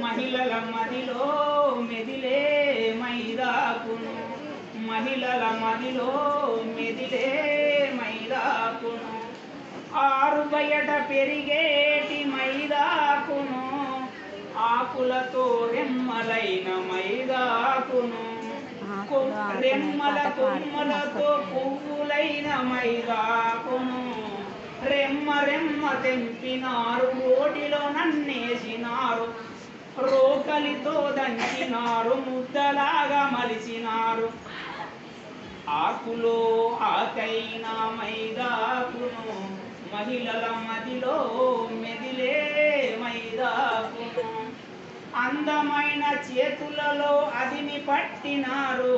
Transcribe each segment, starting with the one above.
మహిళల మదిలో మెదిలే మైదాకును. మహిళల మదిలో మెదిలే మైదాకును. ఆరు బయట పెరిగేటి మైదాకును. ఆకులతో రెమ్మలైన మైదాకును. రెమ్మల కొమ్మలతో పువ్వులైన మైదాకును. రెమ్మ రెమ్మ తెంపినారు రోకలితో దంచినారు ముద్దలాగా మలిచినారు. ఆకులో ఆకైన మైదాకును మహిళల మదిలో మెదిలే మైదాకును. అందమైన చేతులలో అదిని పట్టినారు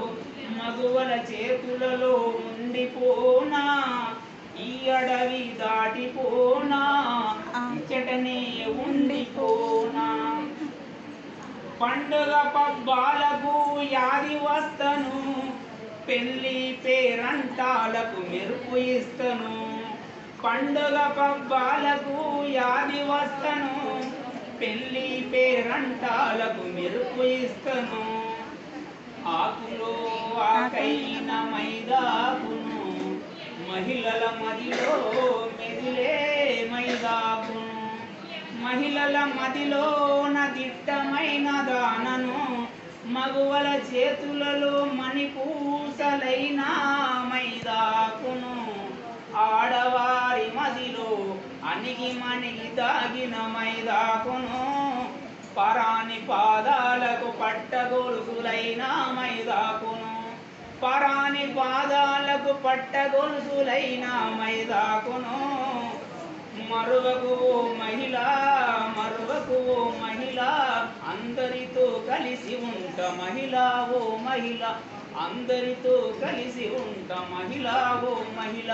మగువల చేతులలో ఉండిపోనా ఈ అడవి దాటిపోనా పండుగ పబ్బాలకు యాది వస్తను. పెళ్ళి పేరంటాలకు మెరుపు ఇస్తను. పండుగ పబ్బాలకు యాది వస్తను. పెళ్ళి పేరంటాలకు మెరుపు ఇస్తను. ఆకులో ఆకైన మైదాకును మహిళల మదిలో మహిళల మదిలోన దిట్టమైన దానను మగువల చేతులలో మణిపూసలైన మైదాకును ఆడవారి మదిలో అణిగి మణిగి తాగిన మైదాకును పరాని పాదాలకు పట్టగొలుసులైన మైదాకును పరాని పాదాలకు పట్టగొలుసులైన మైదాకును మరువకు మహిళ కలిసి ఉంట మహిళ ఓ మహిళ. అందరితో కలిసి ఉంట మహిళ ఓ మహిళ.